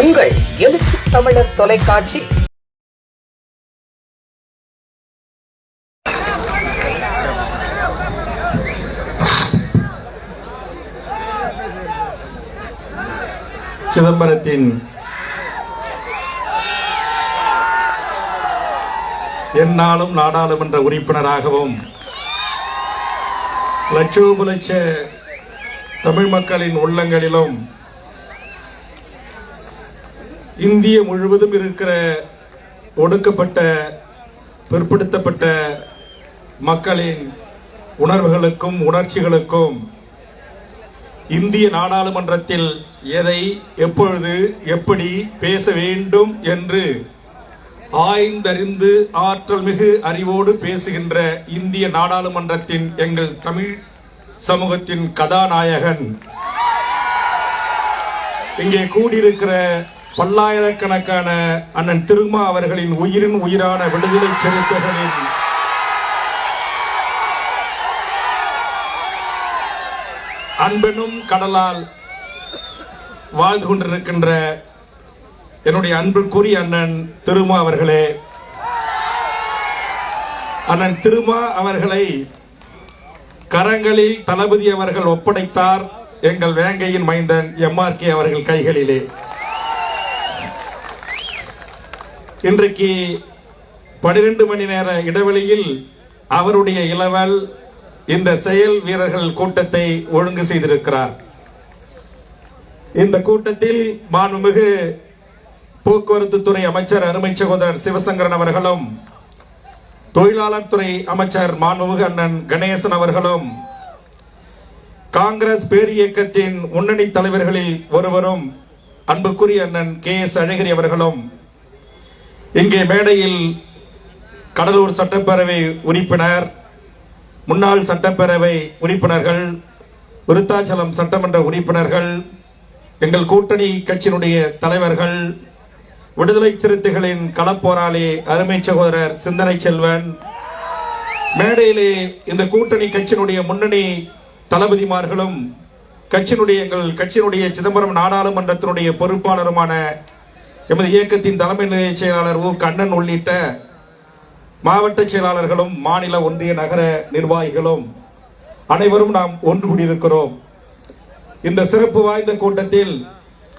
உங்கள் எழுச்சி தமிழர் தொலைக்காட்சி. சிதம்பரத்தின் எந்நாளும் நாடாளுமன்ற உறுப்பினராகவும் லட்சோப லட்ச தமிழ் மக்களின் உள்ளங்களிலும் இந்திய முழுவதும் இருக்கிற ஒடுக்கப்பட்ட பிற்படுத்தப்பட்ட மக்களின் உணர்வுகளுக்கும் உணர்ச்சிகளுக்கும் இந்திய நாடாளுமன்றத்தில் எதை எப்பொழுது எப்படி பேச வேண்டும் என்று ஆய்ந்தறிந்து ஆற்றல் மிகு அறிவோடு பேசுகின்ற இந்திய நாடாளுமன்றத்தின் எங்கள் தமிழ் சமூகத்தின் கதாநாயகன். இங்கே கூடியிருக்கிற பல்லாயிரக்கணக்கான அண்ணன் திருமா அவர்களின் உயிரின் உயிரான விடுதலை சிறுத்தைகளின் அன்பெனும் கடலால் வாழ்ந்து கொண்டிருக்கின்ற என்னுடைய அன்புக்குரிய அண்ணன் திருமா அவர்களே அண்ணன் திருமா அவர்களை கரங்களில் தளபதி அவர்கள் ஒப்படைத்தார் எங்கள் வேங்கையின் மைந்தன் எம்ஆர்கே அவர்கள் கைகளிலே. இன்றைக்கு பனிரெண்டு மணி நேர இடைவெளியில் அவருடைய இளவல் இந்த செயல் வீரர்கள் கூட்டத்தை ஒழுங்கு செய்திருக்கிறார். இந்த கூட்டத்தில் மாண்புமிகு போக்குவரத்து துறை அமைச்சர் அருமை சகோதரர் சிவசங்கரன் அவர்களும் தொழிலாளர் துறை அமைச்சர் மாண்புமிகு அண்ணன் கணேசன் அவர்களும் காங்கிரஸ் பேர் இயக்கத்தின் முன்னணி தலைவர்களில் ஒருவரும் அன்புக்குரிய அண்ணன் கே எஸ் அழகிரி அவர்களும் இங்கே மேடையில் கடலூர் சட்டப்பேரவை உறுப்பினர் முன்னாள் சட்டப்பேரவை உறுப்பினர்கள் விருத்தாச்சலம் சட்டமன்ற உறுப்பினர்கள் எங்கள் கூட்டணி கட்சியினுடைய தலைவர்கள் விடுதலை சிறுத்தைகளின் களப்போராளி அருமை சகோதரர் சிந்தனை செல்வன் மேடையிலே இந்த கூட்டணி கட்சியினுடைய முன்னணி தளபதிமார்களும் கட்சியினுடைய எங்கள் கட்சியினுடைய சிதம்பரம் நாடாளுமன்றத்தினுடைய பொறுப்பாளருமான எமது இயக்கத்தின் தலைமை நிலைய செயலாளர் உ. கண்ணன் உள்ளிட்ட மாவட்ட செயலாளர்களும் மாநில ஒன்றிய நகர நிர்வாகிகளும் அனைவரும் நாம் ஒன்று கூடியிருக்கிறோம். இந்த சிறப்பு வாய்ந்த கூட்டத்தில்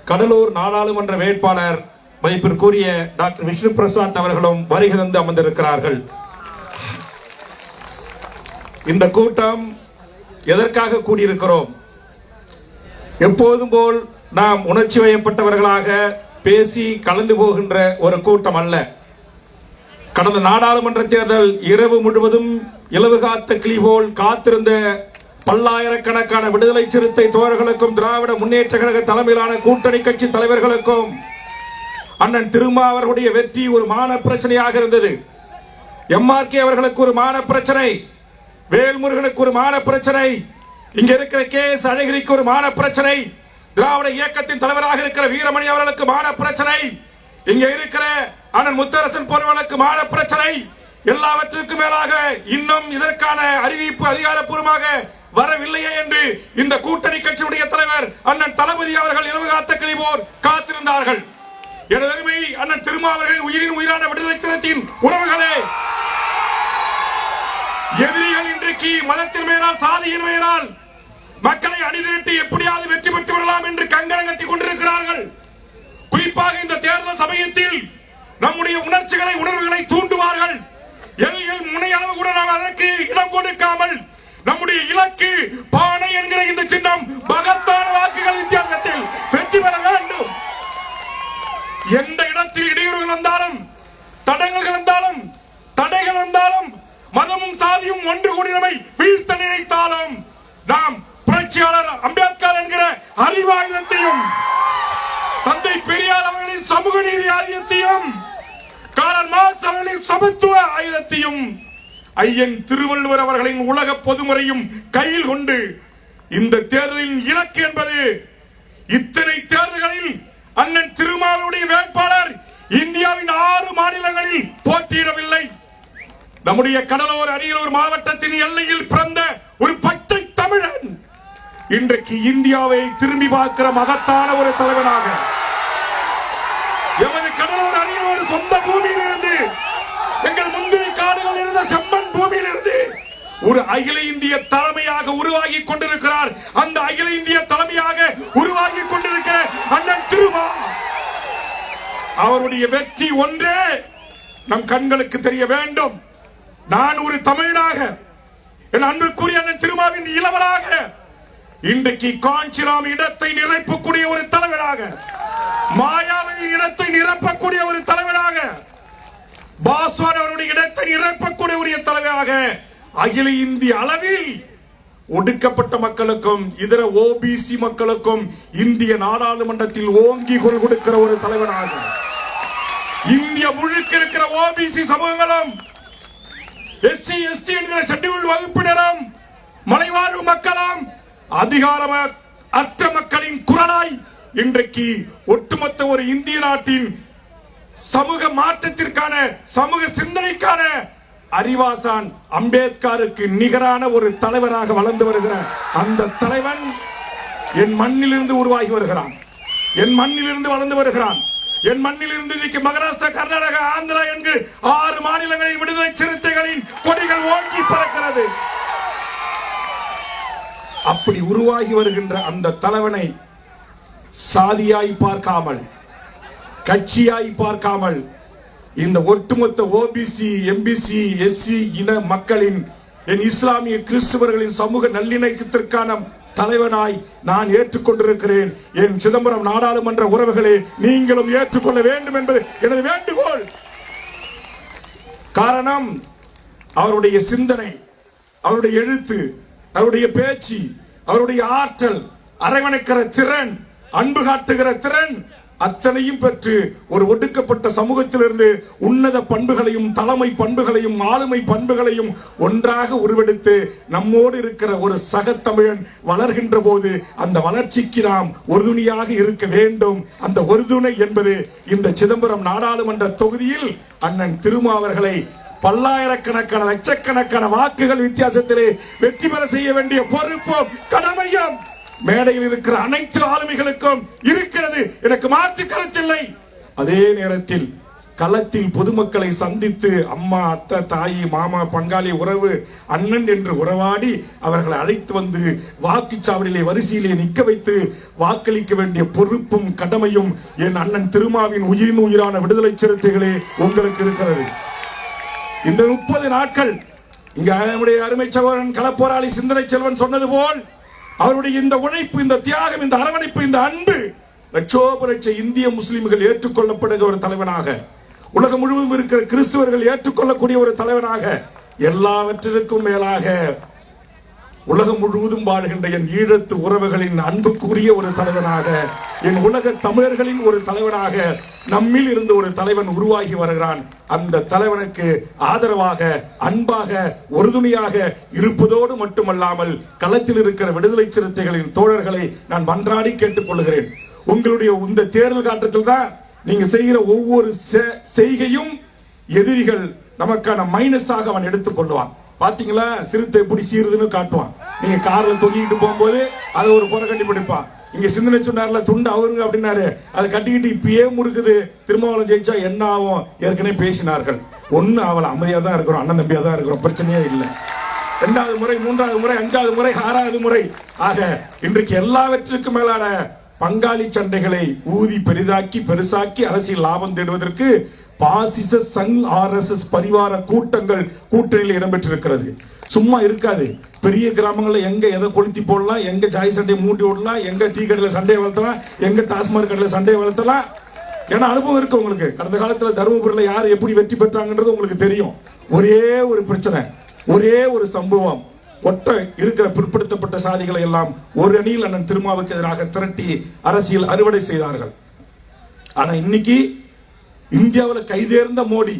கடலூர் நாடாளுமன்ற வேட்பாளர் மதிப்பிற்குரிய டாக்டர் விஷ்ணு பிரசாத் அவர்களும் வருகை தந்து அமர்ந்திருக்கிறார்கள். இந்த கூட்டம் எதற்காக கூடியிருக்கிறோம்? எப்போதும் போல் நாம் உணர்ச்சி வயப்பட்டவர்களாக பேசி கலந்து போகின்ற ஒரு கூட்டம் அல்ல. கடந்த நாடாளுமன்ற தேர்தல் இரவு முழுவதும் இலவு காத்த கிளி போல் காத்திருந்த பல்லாயிரக்கணக்கான விடுதலை சிறுத்தை தோழர்களுக்கும் திராவிட முன்னேற்ற கழக தலைமையிலான கூட்டணி கட்சி தலைவர்களுக்கும் அண்ணன் திருமாவர்களுடைய வெற்றி ஒரு மான பிரச்சனையாக இருந்தது. எம்ஆர்கே அவர்களுக்கு ஒரு மான பிரச்சனை வேல்முருகனுக்கு ஒரு மான பிரச்சனை இங்க இருக்கிற கே எஸ் அழகிரிக்கு ஒரு மான பிரச்சனை திராவிட இயக்கத்தின் தலைவராக இருக்கிற வீரமணி அவர்களுக்கு மான பிரச்சனை. இங்க இருக்கிற அண்ணன் முத்தரசன் போன்றவர்களுக்கு மான பிரச்சனை. எல்லாவற்றுக்கும் மேலாக இன்னும் இதற்கான அறிவிப்பு அதிகாரப்பூர்வமாக வரவில்லையே என்று இந்த கூட்டணி கட்சியுடைய தலைவர் அண்ணன் தளபதி அவர்கள் இரவு காத்த கிளிபோர் காத்திருந்தார்கள். எனது அருமை அண்ணன் திருமாவர்களின் உயிரின் உயிரான விடுதலை சின்னத்தின் உறவுகளே. எதிரிகள் இன்றைக்கு மதத்தின் பெயரால் சாதியின் பெயரால் மக்களை அணிதிரட்டி எப்படியாவது வேண்டாம் என்று கங்கணம் கட்டி கொண்டிருக்கிறார்கள். குறிப்பாக இந்த தேர்தல் சமயத்தில் நம்முடைய உணர்ச்சிகளை உணர்வுகளை தூண்டுவார்கள். எல் எல் முனையளவு கூட நாம் அதற்கு இடம் கொடுக்காமல் நம்முடைய இலக்கு பானை என்கிற இந்த சின்னம் மகத்தான வாக்குகள் வித்தியாசத்தில் வெற்றி பெற வேண்டும். எந்த இடத்தில் இடையூறுகள் வந்தாலும் தடங்கல்கள் வந்தாலும் தடைகள் வந்தாலும் மதமும் சாதியும் ஒன்று கூடி நம்மை வீழ்த்த நினைத்தாலும் நாம் புரட்சியாளர் அம்பேத்கர் என்கிற அறிவாயுதத்தையும் தந்தை பெரியார் அவர்களின் சமூக நீதி ஆயுதத்தையும் காரல் மார்க்ஸ் அவர்களின் சமத்துவ ஆயுதத்தையும் ஐயன் திருவள்ளுவர் அவர்களின் உலக பொதுமுறையும் கையில் கொண்டு இந்த தேர்தலின் இலக்கு என்பது இத்தனை தேர்தல்களில் அண்ணன் திருமாவளுடைய வேட்பாளர் இந்தியாவின் ஆறு மாநிலங்களில் போட்டியிடவில்லை. நம்முடைய கடலோர் அரியலூர் மாவட்டத்தின் எல்லையில் பிறந்த ஒரு பச்சை தமிழன் இன்றைக்கு இந்தியாவை திரும்பி பார்க்கிற மகத்தான ஒரு தலைவனாக எமது கடலூர் அணியோடு சொந்த பூமியில் இருந்து எங்கள் முந்திரி காடுகள் இருந்த செம்மண் பூமியிலிருந்து ஒரு அகில இந்திய தலைமையாக உருவாகி கொண்டிருக்கிறார். அந்த அகில இந்திய தலைமையாக உருவாகி கொண்டிருக்கிற அண்ணன் திருமா. அவருடைய வெற்றி ஒன்றே நம் கண்களுக்கு தெரிய வேண்டும். நான் ஒரு தமிழனாக என் அன்பு அன்புக்குரிய அண்ணன் திருமாவின் இளவராக இன்றைக்கு காஞ்சிராம் இடத்தை நிரப்பக்கூடிய ஒரு தலைவராக மாயாவதி இடத்தை நிரப்பக்கூடிய ஒரு தலைவராக பாஸ்வான் அவருடைய இடத்தை நிரப்பக்கூடிய ஒரு தலைவராக அகில இந்திய அளவில் ஒடுக்கப்பட்ட மக்களுக்கும் இதர ஓபிசி மக்களுக்கும் இந்திய நாடாளுமன்றத்தில் ஓங்கி குரல் கொடுக்கிற ஒரு தலைவராக இந்திய முழுக்க இருக்கிற ஓபிசி சமூகங்களும் எஸ்சி எஸ்டி என்கிற ஷெட்யூல் வகுப்பினரும் மலைவாழ்வு மக்களும் அதிகார அற்ற மக்களின் குரலாய் இன்றைக்கு ஒட்டுமொத்த ஒரு இந்திய நாட்டின் சமூக மாற்றத்திற்கான சமூக சிந்தனைக்கான அறிவாசான் அம்பேத்கருக்கு நிகரான ஒரு தலைவராக வளர்ந்து வருகிற அந்த தலைவன் என் மண்ணிலிருந்து உருவாகி வருகிறான். என் மண்ணிலிருந்து வளர்ந்து வருகிறான். என் மண்ணிலிருந்து இன்னைக்கு மகாராஷ்டிரா கர்நாடகா ஆந்திரா என்று ஆறு மாநிலங்களின் விடுதலை சிறுத்தைகளின் கொடிகள் ஓங்கி பறக்கிறது. அப்படி உருவாகி வருகின்ற அந்த தலைவனை சாதியாய் பார்க்காமல் கட்சியாய் பார்க்காமல் இந்த ஒட்டுமொத்த ஓபிசி எம்பிசி எஸ்சி இன மக்களின் என் இஸ்லாமிய கிறிஸ்துவர்களின் சமூக நல்லிணக்கத்திற்கான தலைவனாய் நான் ஏற்றுக்கொண்டிருக்கிறேன். என் சிதம்பரம் நாடாளுமன்ற உறவுகளே நீங்களும் ஏற்றுக்கொள்ள வேண்டும் என்பது எனது வேண்டுகோள். காரணம் அவருடைய சிந்தனை அவருடைய எழுத்து அவருடைய பேச்சு அவருடைய ஆற்றல் அரவணைக்கிற திறன் அன்பு காட்டுகிற திறன் அத்தனையும் பெற்று ஒரு ஒடுக்கப்பட்ட சமூகத்திலிருந்து உன்னத பண்புகளையும் தலைமை பண்புகளையும் ஆளுமை பண்புகளையும் ஒன்றாக உருவெடுத்து நம்மோடு இருக்கிற ஒரு சக தமிழன் வளர்கின்ற போது அந்த வளர்ச்சிக்கு நாம் உறுதுணையாக இருக்க வேண்டும். அந்த உறுதுணை என்பது இந்த சிதம்பரம் நாடாளுமன்ற தொகுதியில் அண்ணன் திருமாவர்களை பல்லாயிரக்கணக்கான லட்சக்கணக்கான வாக்குகள் வித்தியாசத்திலே வெற்றி பெற செய்ய வேண்டிய பொறுப்பும் கடமையும் மேடையில் இருக்கிற அனைத்து ஆளுமைகளுக்கும் இருக்கிறது. எனக்கு மாற்று கருத்தில்லை. அதே நேரத்தில் களத்தில் பொதுமக்களை சந்தித்து அம்மா அத்தை தாயி மாமா பங்காளி உறவு அண்ணன் என்று உறவாடி அவர்களை அழைத்து வந்து வாக்குச்சாவடியிலே வரிசையிலே நிற்க வைத்து வாக்களிக்க வேண்டிய பொறுப்பும் கடமையும் என் அண்ணன் திருமாவின் உயிரின் உயிரான விடுதலை சிறுத்தைகளே உங்களுக்கு இருக்கிறது. இந்த முப்பது நாட்கள் இங்க நம்முடைய அருமை சகோதரன் களப்போராளி சிந்தனை செல்வன் சொன்னது போல் அவருடைய இந்த உழைப்பு இந்த தியாகம் இந்த அரவணைப்பு இந்த அன்பு லட்சோப லட்ச இந்திய முஸ்லிம்கள் ஏற்றுக்கொள்ளப்படுகிற ஒரு தலைவனாக உலகம் முழுவதும் இருக்கிற கிறிஸ்துவர்கள் ஏற்றுக்கொள்ளக்கூடிய ஒரு தலைவனாக எல்லாவற்றிற்கும் மேலாக உலகம் முழுவதும் வாழ்கின்ற என் ஈழத்து உறவுகளின் அன்புக்குரிய ஒரு தலைவனாக என் உலக தமிழர்களின் ஒரு தலைவனாக நம்மில் இருந்து ஒரு தலைவன் உருவாகி வருகிறான். அந்த தலைவனுக்கு ஆதரவாக அன்பாக உறுதுணையாக இருப்பதோடு மட்டுமல்லாமல் களத்தில் இருக்கிற விடுதலை சிறுத்தைகளின் தோழர்களை நான் மன்றாடி கேட்டுக்கொள்கிறேன். உங்களுடைய இந்த தேர்தல் காட்டத்தில் தான் நீங்க செய்கிற ஒவ்வொரு செ- செய்கையும் எதிரிகள் நமக்கான மைனஸாக அவன் எடுத்துக் கொள்வான் பாத்தீங்களா? சிறுத்தை எப்படி சீருதுன்னு காட்டுவான். நீங்க கார்ல தொங்கிட்டு போகும்போது அதை ஒரு புறக்கண்டி பிடிப்பான். இங்க சிந்தனை சொன்னார்ல துண்டு அவருங்க அப்படின்னாரு. அதை கட்டிக்கிட்டு இப்பயே முறுக்குது திருமாவளம் ஜெயிச்சா என்ன ஆகும்? ஏற்கனவே பேசினார்கள். ஒன்னு அவள் அமைதியா தான் இருக்கிறோம். அண்ணன் தம்பியா தான் இருக்கிறோம். பிரச்சனையே இல்லை. இரண்டாவது முறை மூன்றாவது முறை அஞ்சாவது முறை ஆறாவது முறை. ஆக இன்றைக்கு எல்லாவற்றிற்கும் மேலான பங்காளி சண்டைகளை ஊதி பெரிதாக்கி பெருசாக்கி அரசியல் லாபம் தேடுவதற்கு பாசிச சங் ஆர்எஸ்எஸ் பரிவார கூட்டங்கள் கூட்டணியில் இடம்பெற்றிருக்கிறது. சும்மா இருக்காது. பெரிய கிராமங்களில் எங்க எதை கொளுத்தி போடலாம் எங்க ஜாய் சண்டையை மூட்டி விடலாம் எங்க டீ கடையில் சண்டையை வளர்த்தலாம் எங்க டாஸ்மாக் கடையில் சண்டையை வளர்த்தலாம். ஏன்னா அனுபவம் இருக்கு உங்களுக்கு. கடந்த காலத்தில் தருமபுரியில் யார் எப்படி வெற்றி பெற்றாங்கன்றது உங்களுக்கு தெரியும். ஒரே ஒரு பிரச்சனை ஒரே ஒரு சம்பவம். ஒற்றை இருக்கிற பிற்படுத்தப்பட்ட சாதிகளை எல்லாம் ஒரு அணியில் அண்ணன் திருமாவுக்கு எதிராக திரட்டி அரசியல் அறுவடை செய்தார்கள். ஆனா இன்னைக்கு இந்தியாவில் கைதேர்ந்த மோடி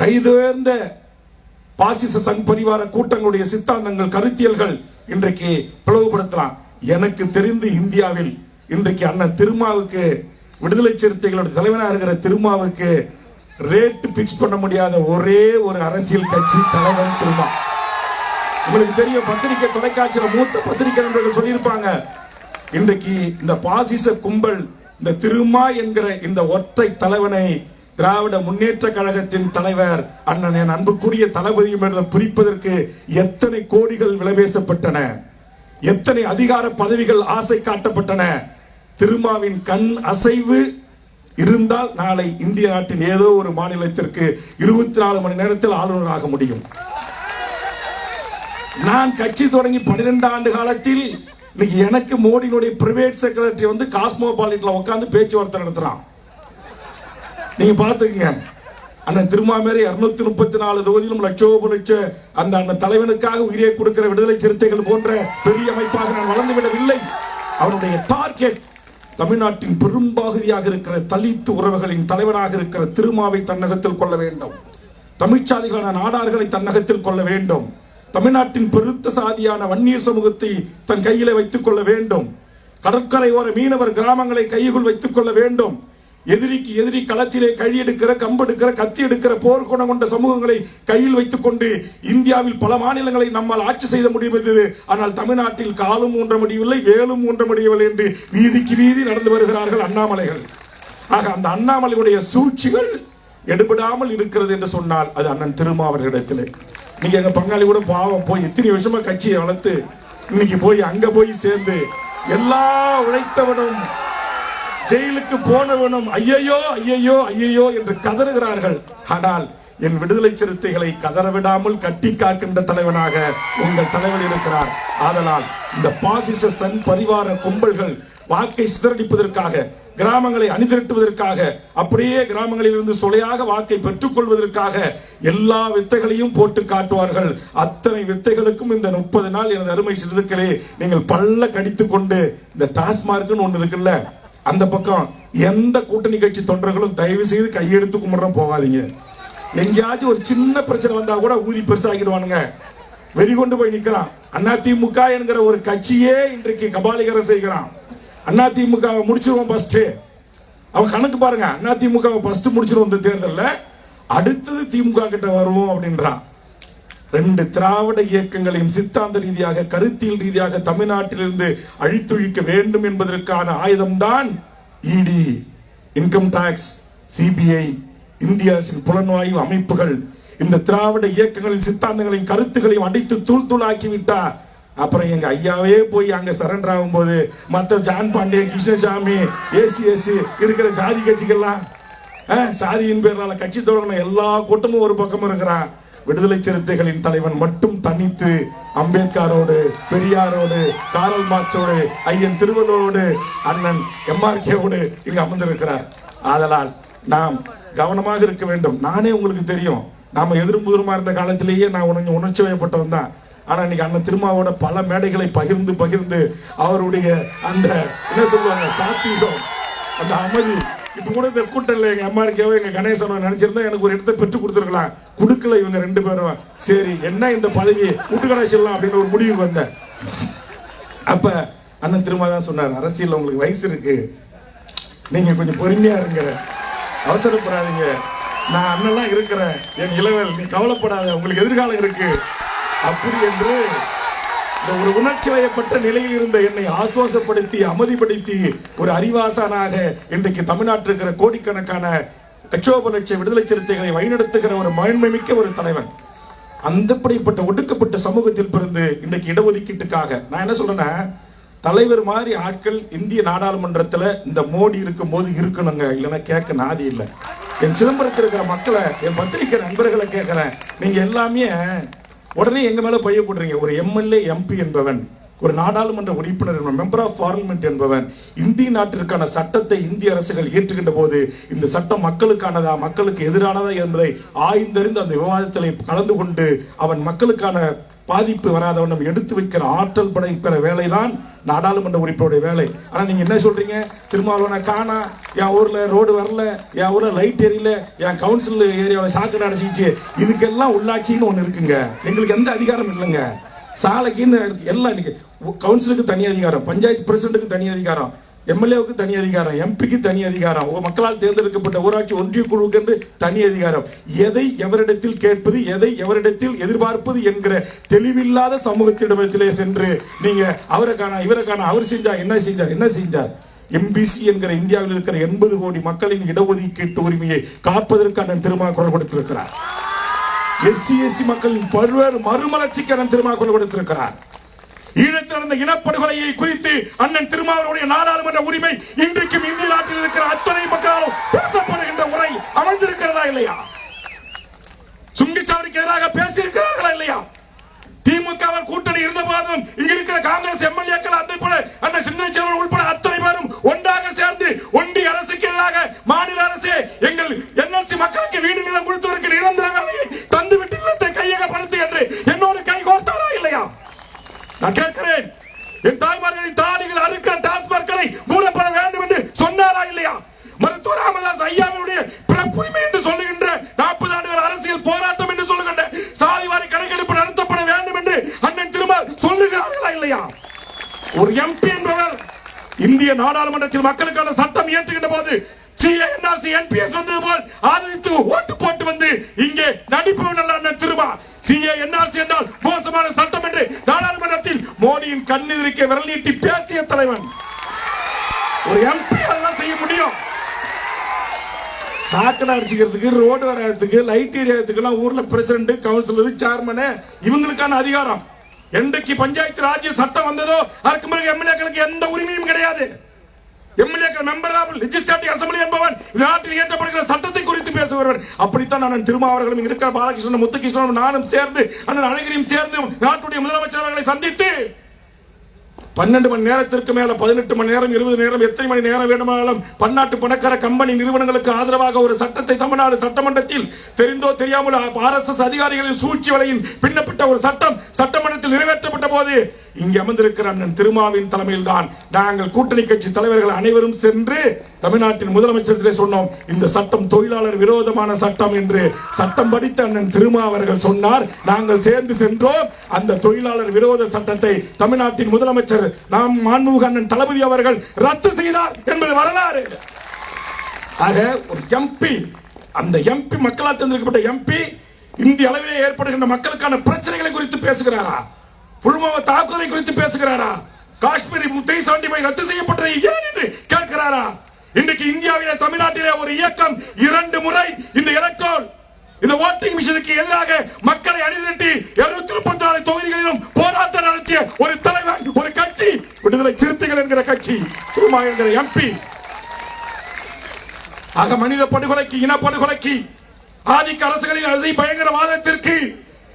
கைதேர்ந்த பாசிச சங் பரிவார கூட்டங்களுடைய சித்தாந்தங்கள் கருத்தியல்கள் இன்றைக்கு பிளவுபடுத்தலாம். எனக்கு தெரிந்து இந்தியாவில் இன்றைக்கு அண்ணன் திருமாவுக்கு விடுதலை சிறுத்தைகளோட தலைவனாக இருக்கிற திருமாவுக்கு ரேட் பிக்ஸ் பண்ண முடியாத ஒரே ஒரு அரசியல் கட்சி தலைவன் திருமா. உங்களுக்கு தெரியும் பத்திரிகை தொலைக்காட்சியில் மூத்த பத்திரிகை நண்பர்கள் சொல்லியிருப்பாங்க இன்றைக்கு இந்த பாசிச கும்பல் இந்த திருமா என்கிற இந்த ஒற்றை தலைவனை திராவிட முன்னேற்ற கழகத்தின் தலைவர் அண்ணன் என் அன்புக்குரிய தளபதி என்று எத்தனை கோடிகள் விளைவேசப்பட்டன எத்தனை அதிகார பதவிகள் ஆசை காட்டப்பட்டன. திருமாவின் கண் அசைவு இருந்தால் நாளை இந்திய நாட்டின் ஏதோ ஒரு மாநிலத்திற்கு இருபத்தி நாலு மணி நேரத்தில் ஆளுநராக முடியும். நான் கட்சி தொடங்கி 12 ஆண்டு காலத்தில் இன்னைக்கு எனக்கு மோடியினுடைய பிரைவேட் செக்ரட்டரி வந்து காஸ்மோபாலிட்டில் உட்காந்து பேச்சுவார்த்தை நடத்துகிறான் நீங்கள் பார்த்துக்கங்க. அண்ணன் திருமாமேரி இருநூத்தி முப்பத்தி நாலு தொகுதியிலும் லட்சோப லட்ச அந்த அண்ணன் தலைவனுக்காக உயிரை கொடுக்கிற விடுதலை சிறுத்தைகள் போன்ற பெரிய அமைப்பாக நான் வளர்ந்துவிடவில்லை. அவனுடைய டார்கெட் தமிழ்நாட்டின் பெரும்பகுதியாக இருக்கிற தலித்து உறவுகளின் தலைவனாக இருக்கிற திருமாவை தன்னகத்தில் கொள்ள வேண்டும். தமிழ்ச்சாதிகளான நாடார்களை தன்னகத்தில் கொள்ள வேண்டும். தமிழ்நாட்டின் பெருத்த சாதியான வன்னியர் சமூகத்தை தன் கையில வைத்துக் கொள்ள வேண்டும். கடற்கரையோர மீனவர் கிராமங்களை கையுள் வைத்துக் கொள்ள வேண்டும். எதிரிக்கு எதிரி களத்திலே கழி எடுக்கிற கம்பெடுக்கிற கத்தி எடுக்கிற போர் குணம் கொண்ட சமூகங்களை கையில் வைத்துக் கொண்டு இந்தியாவில் பல மாநிலங்களை நம்மால் ஆட்சி செய்த முடிவது ஆனால் தமிழ்நாட்டில் காலும் ஊன்ற முடியவில்லை வேலும் ஊன்ற முடியவில்லை என்று வீதிக்கு வீதி நடந்து வருகிறார்கள் அண்ணாமலைகள். ஆக அந்த அண்ணாமலையுடைய சூழ்ச்சிகள் எடுபடாமல் இருக்கிறது என்று சொன்னால் அது அண்ணன் திருமாவர்களிடத்திலே. நீங்க எங்க பங்காளி கூட பாவம் போய் எத்தனை வருஷமா கட்சியை வளர்த்து இன்னைக்கு போய் அங்க போய் சேர்ந்து எல்லா உழைத்தவனும் ஜெயிலுக்கு போனவனும் ஐயையோ ஐயையோ ஐயையோ என்று கதறுகிறார்கள். ஆனால் என் விடுதலை சிறுத்தைகளை கதற விடாமல் கட்டி காக்கின்ற தலைவனாக உங்கள் தலைவர் இருக்கிறார். ஆதலால் இந்த பாசிச சன் பரிவார கும்பல்கள் வாக்கை சிதறடிப்பதற்காக கிராமங்களை அணிதிரட்டுவதற்காக அப்படியே கிராமங்களில் இருந்து சொலையாக வாக்கை பெற்றுக் கொள்வதற்காக எல்லா வித்தைகளையும் போட்டு காட்டுவார்கள். அத்தனை வித்தைகளுக்கும் இந்த முப்பது நாள் எனது அருமை சிறுதுக்களே நீங்கள் பல்ல கடித்து கொண்டு இந்த டாஸ்மார்க்னு ஒண்ணு இருக்குல்ல அந்த பக்கம் எந்த கூட்டணி கட்சி தொண்டர்களும் தயவு செய்து கையெடுத்து கும்பிட்றோம் போகாதீங்க. எங்கேயாச்சும் ஒரு சின்ன பிரச்சனை வந்தா கூட ஊதி பெருசாகிடுவானுங்க வெறி கொண்டு போய் நிக்கிறான். அண்ணா திமுக என்கிற ஒரு கட்சியே இன்றைக்கு கபாலிகர செய்கிறான். அண்ணா திமுக முடிச்சிருவோம் ஃபர்ஸ்ட் அவன் கணக்கு பாருங்க அண்ணா திமுக ஃபர்ஸ்ட் முடிச்சிருவோம் இந்த தேர்தலில். அடுத்தது திமுக கிட்ட வருவோம் அப்படின்றான். ரெண்டு திராவிட இயக்கங்களையும் சித்தாந்த ரீதியாக கருத்தியல் ரீதியாக தமிழ்நாட்டிலிருந்து அழித்தொழிக்க வேண்டும் என்பதற்கான ஆயுதம்தான் இடி இன்கம் டாக்ஸ் சிபிஐ இந்திய அரசின் புலன்வாயு அமைப்புகள். இந்த திராவிட இயக்கங்களின் சித்தாந்தங்களையும் கருத்துக்களையும் அடித்து தூள் தூளாக்கிவிட்டார் அப்புறம் எங்க ஐயாவே போய் அங்க சரண்டர் ஆகும்போது மத்த ஜான் பாண்டியன் கிருஷ்ணசாமி ஏசி ஏசி இருக்கிற ஜாதி கட்சிகள்லாம் சாதியின் பேரால கட்சி தொடங்கின எல்லா கூட்டமும் ஒரு பக்கம் இருக்கிறான். விடுதலை சிறுத்தைகளின் தலைவன் மட்டும் தனித்து அம்பேத்கரோடு பெரியாரோடு காரல் மார்க்ஸோடு ஐயன் திருவள்ளுவரோடு அண்ணன் எம்ஆர்கேவோடு இங்கு அமர்ந்திருக்கிறார். ஆதலால் நாம் கவனமாக இருக்க வேண்டும். நானே உங்களுக்கு தெரியும். நாம எதிரும் புதிருமா இருந்த காலத்திலேயே நான் உணர்ச்சி வயப்பட்டவன் தான் ஆனா இன்னைக்கு அண்ணன் திருமாவோட பல மேடைகளை பகிர்ந்து பகிர்ந்து அவருடைய அந்த என்ன சொல்லுவாங்க சாத்தியம் அந்த அமைதி இப்ப கூட இந்த கூட்டம் இல்லை எங்க அம்மாருக்கேவோ எங்க கணேசனோ நினைச்சிருந்தா எனக்கு ஒரு இடத்தை பெற்று கொடுத்துருக்கலாம். கொடுக்கல இவங்க ரெண்டு பேரும். சரி என்ன இந்த பதவி? விட்டு கணேசலாம் அப்படின்னு ஒரு முடிவுக்கு வந்தேன். அப்ப அண்ணன் திரும்ப தான் சொன்னார் அரசியல் உங்களுக்கு வயசு இருக்கு. நீங்க கொஞ்சம் பொறுமையா இருங்க. அவசரப்படாதீங்க. நான் அண்ணெல்லாம் இருக்கிறேன். என் இளவல் நீ கவலைப்படாத. உங்களுக்கு எதிர்காலம் இருக்கு. அப்படி என்று இந்த ஒரு உணர்ச்சி வயப்பட்ட நிலையில் இருந்த என்னை ஆசுவாசப்படுத்தி அமைதிப்படுத்தி ஒரு அறிவாசானாக இன்றைக்கு தமிழ்நாட்டில் இருக்கிற கோடிக்கணக்கான லட்சோப லட்ச விடுதலை சிறுத்தைகளை வழிநடத்துகிற ஒரு மேன்மைமிக்க ஒரு தலைவன். அந்தப்படிப்பட்ட ஒடுக்கப்பட்ட சமூகத்தில் பிறந்து இன்றைக்கு இடஒதுக்கீட்டுக்காக நான் என்ன சொல்றேன்னா தலைவர் மாதிரி ஆட்கள் இந்திய நாடாளுமன்றத்தில் இந்த மோடி இருக்கும் போது இருக்கணுங்க. இல்லைன்னா கேட்க நாதி இல்லை. என் சிதம்பரத்தில் இருக்கிற மக்களை என் பத்திரிக்கை நண்பர்களை கேட்குறேன். நீங்கள் எல்லாமே உடனே எங்க மேல பைய போடுறீங்க ஒரு எம்எல்ஏ எம்பி என்பவன். ஒரு நாடாளுமன்ற உறுப்பினர் மெம்பர் ஆஃப் பார்லிமெண்ட் என்பவன் இந்திய நாட்டிற்கான சட்டத்தை இந்திய அரசுகள் இயற்றுகின்ற போது இந்த சட்டம் மக்களுக்கானதா மக்களுக்கு எதிரானதா என்பதை ஆய்ந்தறிந்து அந்த விவாதத்தில் கலந்து கொண்டு அவன் மக்களுக்கான பாதிப்பு வராத வண்ணம் எடுத்து வைக்கிற ஆற்றல் படைக்கிற வேலைதான் நாடாளுமன்ற உறுப்பினருடைய வேலை. ஆனா நீங்க என்ன சொல்றீங்க? திருமாவளவனை காணா என் ஊர்ல ரோடு வரல என் ஊர்ல லைட் எரியல என் கவுன்சில் ஏரியாவில் சாக்கடை அடைச்சிச்சு இதுக்கெல்லாம் உள்ளாட்சின்னு ஒன்று இருக்குங்க. எங்களுக்கு எந்த அதிகாரம் இல்லைங்க. சாலைக்குன்னு எல்லாம் இன்னைக்கு கவுன்சிலுக்கு தனி அதிகாரம் பஞ்சாயத்து பிரசிடண்ட்டுக்கு தனி அதிகாரம் எம்எல்ஏவுக்கு தனி அதிகாரம் எம்பிக்கு தனி அதிகாரம் மக்களால் தேர்ந்தெடுக்கப்பட்ட ஊராட்சி ஒன்றிய குழுவுக்கு என்று தனி அதிகாரம். எதை எவரிடத்தில் கேட்பது எதை எவரிடத்தில் எதிர்பார்ப்பது என்கிற தெளிவில்லாத சமூகத்திடத்திலே சென்று நீங்க அவரை காண இவரை காண அவர் செஞ்சார் என்ன செஞ்சார் என்ன செஞ்சார்? எம்பிசி என்கிற இந்தியாவில் இருக்கிற எண்பது கோடி மக்களின் இடஒதுக்கீட்டு உரிமையை காப்பதற்கு அண்ணன் திருமா குரல் கொடுத்திருக்கிறார். எஸ்சி எஸ்டி மக்களின் பல்வேறு மறுமலர்ச்சிக்கு அண்ணன் குரல் கொடுத்திருக்கிறார். ஈழத்தில் நடந்த இனப்படுகொலையை குறித்து அண்ணன் திருமாவளவுடைய நாடாளுமன்ற உரிமை இன்றைக்கும் இந்திய நாட்டில் இருக்கிற அத்தனை மக்களாலும் பேசப்படுகின்ற உரை அமைந்திருக்கிறதா இல்லையா? சுங்கிச்சாவடிக்கு எதிராக பேசியிருக்கிறார்களா இல்லையா? திமுக கூட்டணி இருந்த போதும் இங்க இருக்கிற காங்கிரஸ் எம்எல்ஏக்கள் அந்த போல அந்த சிந்தனை செல்வன் உட்பட அத்தனை பேரும் ஒன்றாக சேர்ந்து ஒன்றிய அரசுக்கு எதிராக மாநில அரசு எங்கள் என்எல்சி மக்களுக்கு வீடு நிலம் கொடுத்ததற்கு நிரந்தர வேலையை நான் கேட்கிறேன். என் தாய்மார்களின் தாலிகள் அறுக்கிற டாஸ்மார்க்களை மூடப்பட வேண்டும் என்று சொன்னாரா இல்லையா? மருத்துவர் ராமதாஸ் ஐயாவினுடைய பிறப்புரிமை என்று சொல்லுகின்ற நாற்பது ஆண்டுகள் அரசியல் போராட்டம் என்று சொல்லுகின்ற சாதிவாரி கணக்கெடுப்பு நடத்தப்பட வேண்டும் என்று அண்ணன் திரும்ப சொல்லுகிறார்களா இல்லையா? ஒரு எம்பி என்பவர் இந்திய நாடாளுமன்றத்தில் மக்களுக்கான சட்டம் இயற்றுகின்ற போது சிஎன்ஆர்சி என்பிஎஸ் வந்தது போல் ஆதரித்து ஓட்டு போட்டு வந்து இங்கே நடிப்பவன் அல்ல அண்ணன் திருமா. சிஏ என்ஆர்சி என்றால் மோசமான சட்டம் என்று நாடாளுமன்றத்தில் மோடியின் கண்ணெதிரிக்க விரல் நீட்டி பேசிய தலைவன். ஒரு எம்பி எல்லாம் செய்ய முடியும்? சாக்கடை அடிச்சுக்கிறதுக்கு ரோடு வரையறதுக்கு லைட் எரியறதுக்குலாம் ஊர்ல பிரசிடண்ட் கவுன்சிலர் சேர்மன் இவங்களுக்கான அதிகாரம். என்றைக்கு பஞ்சாயத்து ராஜ்ய சட்டம் வந்ததோ அதுக்கு பிறகு எம்எல்ஏக்களுக்கு எந்த உரிமையும் கிடையாது. எம்எல்ஏக்கள் மெம்பர் ஆஃப் லெஜிஸ்லேட்டிவ் அசம்பிளி என்பவன் நாட்டில் இயற்றப்படுகிற சட்டத்தை குறித்து பேசுகிறவர் அப்படித்தான் நான் திருமாவர்களும் இங்க இருக்கிற பாலகிருஷ்ணன் முத்துகிருஷ்ணன் நானும் சேர்ந்து அண்ணன் அழகிரியும் சேர்ந்து நாட்டுடைய முதலமைச்சர் அவர்களை சந்தித்து பன்னெண்டு மணி நேரத்திற்கு மேல பதினெட்டு மணி நேரம் இருபது நேரம் எத்தனை மணி நேரம் வேண்டுமானாலும் பன்னாட்டு பணக்கார கம்பெனி நிறுவனங்களுக்கு ஆதரவாக ஒரு சட்டத்தை தமிழ்நாடு சட்டமன்றத்தில் தெரிந்தோ தெரியாமல் ஆர் எஸ் எஸ் அதிகாரிகளின் சூழ்ச்சி வலையின் பின்னப்பட்ட ஒரு சட்டம் சட்டமன்றத்தில் நிறைவேற்றப்பட்ட போது இங்கே அமர்ந்திருக்கிற அண்ணன் திருமாவின் தலைமையில் தான் நாங்கள் கூட்டணி கட்சி தலைவர்கள் அனைவரும் சென்று தமிழ்நாட்டின் முதலமைச்சரத்திலே சொன்னோம் இந்த சட்டம் தொழிலாளர் விரோதமான சட்டம் என்று சட்டம் படித்த அண்ணன் திருமா அவர்கள் சொன்னார். நாங்கள் சேர்ந்து சென்றோம். அந்த தொழிலாளர் விரோத சட்டத்தை தமிழ்நாட்டின் முதலமைச்சர் நாம் மாண்புமிகு அண்ணன் தளபதி அவர்கள் ரத்து செய்தார் என்பது வரலாறு. ஆக ஒரு எம்பி அந்த எம்பி மக்களால் தேர்ந்தெடுக்கப்பட்ட எம்பி இந்திய அளவிலே ஏற்படுகின்ற மக்களுக்கான பிரச்சனைகளை குறித்து பேசுகிறாரா? புல்வாமா தாக்குதலை குறித்து பேசுகிறாரா? காஷ்மீர் த்ரீ செவன்டி ஃபைவ் ரத்து செய்யப்பட்டதை ஏன் என்று கேட்கிறாரா? இன்றைக்கு இந்தியாவிலே தமிழ்நாட்டிலே ஒரு இயக்கம் இரண்டு முறை இந்த எலக்ட்ரோல் இந்த ஓட்டிங் மிஷினுக்கு எதிராக மக்களை அணிதிரட்டி இருநூத்தி முப்பத்தி நாலு தொகுதிகளிலும் போராட்டம் நடத்திய ஒரு தலைவர் ஒரு விடுதலை சிறுத்தைகள் என்கிற கட்சி குருமா என்கிற எம்பி ஆக மனித படுகொலைக்கு இனப்படுகொலைக்கு ஆதிக்க அரசுகளின் அதி பயங்கரவாதத்திற்கு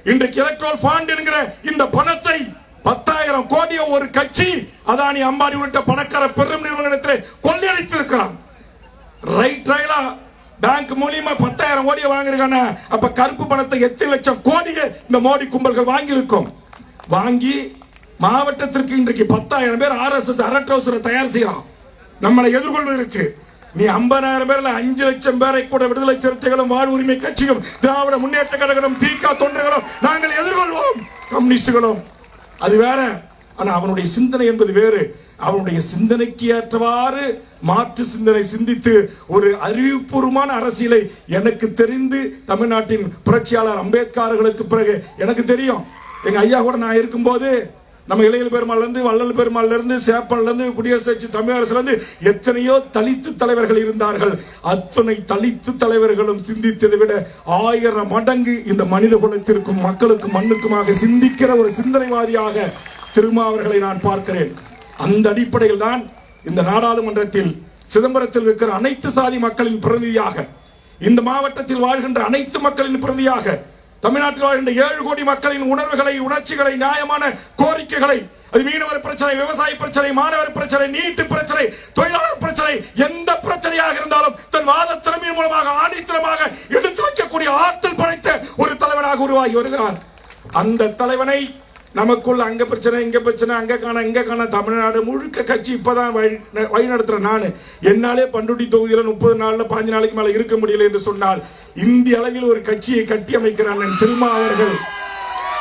இன்றைக்கு எலக்ட்ரோல் ஃபாண்ட் என்கிற இந்த பணத்தை பத்தாயிரம் கோடிய ஒரு கட்சி அதானி அம்பானி உள்ளிட்ட பணக்கார பெரும் நிறுவனத்தில் கொள்ளையடித்திருக்கிறான். ரைட் ரைலா பேங்க் மூலியமா பத்தாயிரம் கோடியை வாங்கிருக்கான அப்ப கருப்பு பணத்தை எத்தனை லட்சம் கோடியை இந்த மோடி கும்பல்கள் வாங்கி இருக்கும் வாங்கி மாவட்டத்திற்கு இன்றைக்கு பத்தாயிரம் பேர் ஆர் எஸ் எஸ் அரட்டோசரை தயார் செய்யலாம் நம்மளை எதிர்கொள்வதற்கு நீ ஐம்பதாயிரம் பேர்ல அஞ்சு லட்சம் பேரை கூட விடுதலை சிறுத்தைகளும் வாழ் உரிமை கட்சியும் திராவிட முன்னேற்ற கழகம் தீகா தொண்டர்களும் நாங்கள் எதிர்கொள்வோம். கம்யூனிஸ்டுகளும். அது வேற. ஆனா அவனுடைய சிந்தனை என்பது வேறு. அவனுடைய சிந்தனைக்கு ஏற்றவாறு மாற்று சிந்தனை சிந்தித்து ஒரு அறிவுபூர்வமான அரசியலை எனக்கு தெரிந்து தமிழ்நாட்டின் புரட்சியாளர் அம்பேத்கர்களுக்கு பிறகு எனக்கு தெரியும். எங்க ஐயா கூட நான் இருக்கும்போது நம்ம இளைஞர் பெருமாள்ல இருந்து வள்ளல் பெருமாள்ல இருந்து இருந்து குடியரசு கட்சி தமிழரசுல இருந்து எத்தனையோ தலித்து தலைவர்கள் இருந்தார்கள். அத்தனை தலித்து தலைவர்களும் சிந்தித்ததை விட ஆயிரம் மடங்கு இந்த மனித குலத்திற்கும் மக்களுக்கும் மண்ணுக்குமாக சிந்திக்கிற ஒரு சிந்தனைவாதியாக திருமாவர்களை நான் பார்க்கிறேன். அந்த அடிப்படையில் தான் இந்த நாடாளுமன்றத்தில் சிதம்பரத்தில் இருக்கிற அனைத்து சாதி மக்களின் பிரதிநிதியாக இந்த மாவட்டத்தில் வாழ்கின்ற அனைத்து மக்களின் பிரதியாக தமிழ்நாட்டில் வாழ்கின்ற ஏழு கோடி மக்களின் உணர்வுகளை உணர்ச்சிகளை நியாயமான கோரிக்கைகளை அது மீனவர் பிரச்சனை விவசாய பிரச்சனை மாணவர் பிரச்சனை நீட்டு பிரச்சனை தொழிலாளர் பிரச்சனை எந்த பிரச்சனையாக இருந்தாலும் தன் வாத திறமையின் மூலமாக ஆணித்தரமாக எடுத்து வைக்கக்கூடிய ஆற்றல் படைத்த ஒரு தலைவனாக உருவாகி வருகிறார் அந்த தலைவனை நமக்குள்ள அங்க பிரச்சனை இங்க பிரச்சனை அங்க காண இங்க காண தமிழ்நாடு முழுக்க கட்சி இப்பதான் வழி வழி நடத்துறேன் நான். என்னாலே பண்டுட்டி தொகுதியில முப்பது நாள்ல பாஞ்சு நாளைக்கு மேல இருக்க முடியல என்று சொன்னால் இந்திய அளவில் ஒரு கட்சியை கட்டி அமைக்கிறான் திருமா அவர்கள்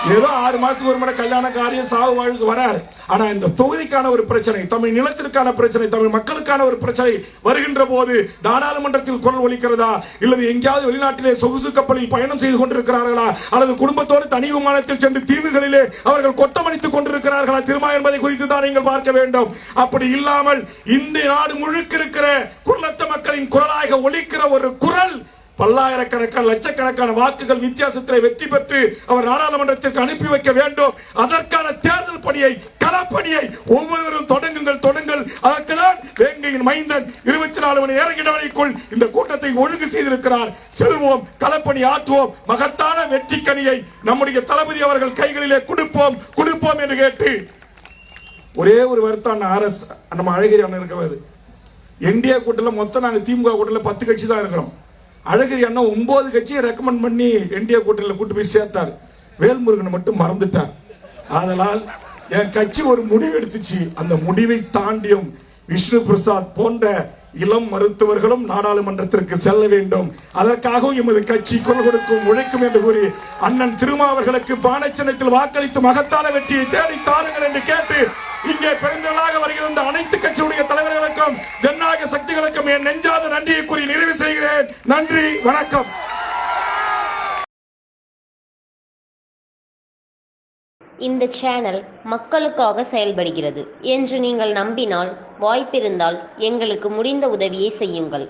ஏதோ ஆறு மாசத்துக்கு ஒரு முறை கல்யாண காரியம் சாவு வாழ்க்கை வரார். ஆனா இந்த தொகுதிக்கான ஒரு பிரச்சனை தமிழ் நிலத்திற்கான பிரச்சனை தமிழ் மக்களுக்கான ஒரு பிரச்சனை வருகின்ற போது நாடாளுமன்றத்தில் குரல் ஒலிக்கிறதா? இல்லது எங்கேயாவது வெளிநாட்டிலே சொகுசு கப்பலில் பயணம் செய்து கொண்டிருக்கிறார்களா? அல்லது குடும்பத்தோடு தனி விமானத்தில் சென்று தீவுகளிலே அவர்கள் கொத்தமடித்துக் கொண்டிருக்கிறார்களா? திருமா என்பதை குறித்து தான் நீங்கள் பார்க்க வேண்டும். அப்படி இல்லாமல் இந்த நாடு முழுக்க இருக்கிற குலத்த மக்களின் குரலாக ஒலிக்கிற ஒரு குரல் பல்லாயிரக்கணக்கான லட்சக்கணக்கான வாக்குகள் வித்தியாசத்தில் வெற்றி பெற்று அவர் நாடாளுமன்றத்திற்கு அனுப்பி வைக்க வேண்டும். அதற்கான தேர்தல் பணியை களப்பணியை ஒவ்வொருவரும் தொடங்குங்கள் தொடங்கள் அதற்குதான் வேங்கையின் மைந்தன் இருபத்தி நாலு மணி நேர இடைவெளிக்குள் இந்த கூட்டத்தை ஒழுங்கு செய்திருக்கிறார். செல்வோம் களப்பணி ஆற்றுவோம். மகத்தான வெற்றி கனியை நம்முடைய தளபதி அவர்கள் கைகளிலே கொடுப்போம். கொடுப்போம் என்று கேட்டு. ஒரே ஒரு வருத்தம் அரசு நம்ம அழகிரி அண்ணன் இருக்கிறது என்டிஏ கூட்டத்தில் மொத்தம் நாங்கள் திமுக கூட்டத்தில் பத்து கட்சி தான் இருக்கிறோம். அழகிரி அண்ணன் ஒன்பது கட்சியை ரெக்கமெண்ட் பண்ணி என்டிஏ கூட்டணியில் கூட்டு போய் சேர்த்தார். வேல்முருகனை மட்டும் மறந்துட்டார். அதனால் என் கட்சி ஒரு முடிவு எடுத்துச்சு. அந்த முடிவை தாண்டியும் விஷ்ணு பிரசாத் போன்ற இளம் மருத்துவர்களும் நாடாளுமன்றத்திற்கு செல்ல வேண்டும். அதற்காகவும் எமது கட்சி குரல் கொடுக்கும் உழைக்கும் என்று கூறி அண்ணன் திருமாவர்களுக்கு பானச்சின்னத்தில் வாக்களித்து மகத்தான வெற்றியை தேடி தாருங்கள் என்று கேட்டு இங்கே பெருந்தலாக வருகிற இந்த அனைத்து கட்சியுடைய தலைவர்களுக்கும் ஜனநாயக சக்திகளுக்கும் என் நெஞ்சாத நன்றியை கூறி நிறைவு செய்கிறேன். நன்றி வணக்கம். இந்த சேனல் மக்களுக்காக செயல்படுகிறது என்று நீங்கள் நம்பினால் வாய்ப்பிருந்தால் எங்களுக்கு முடிந்த உதவியை செய்யுங்கள்.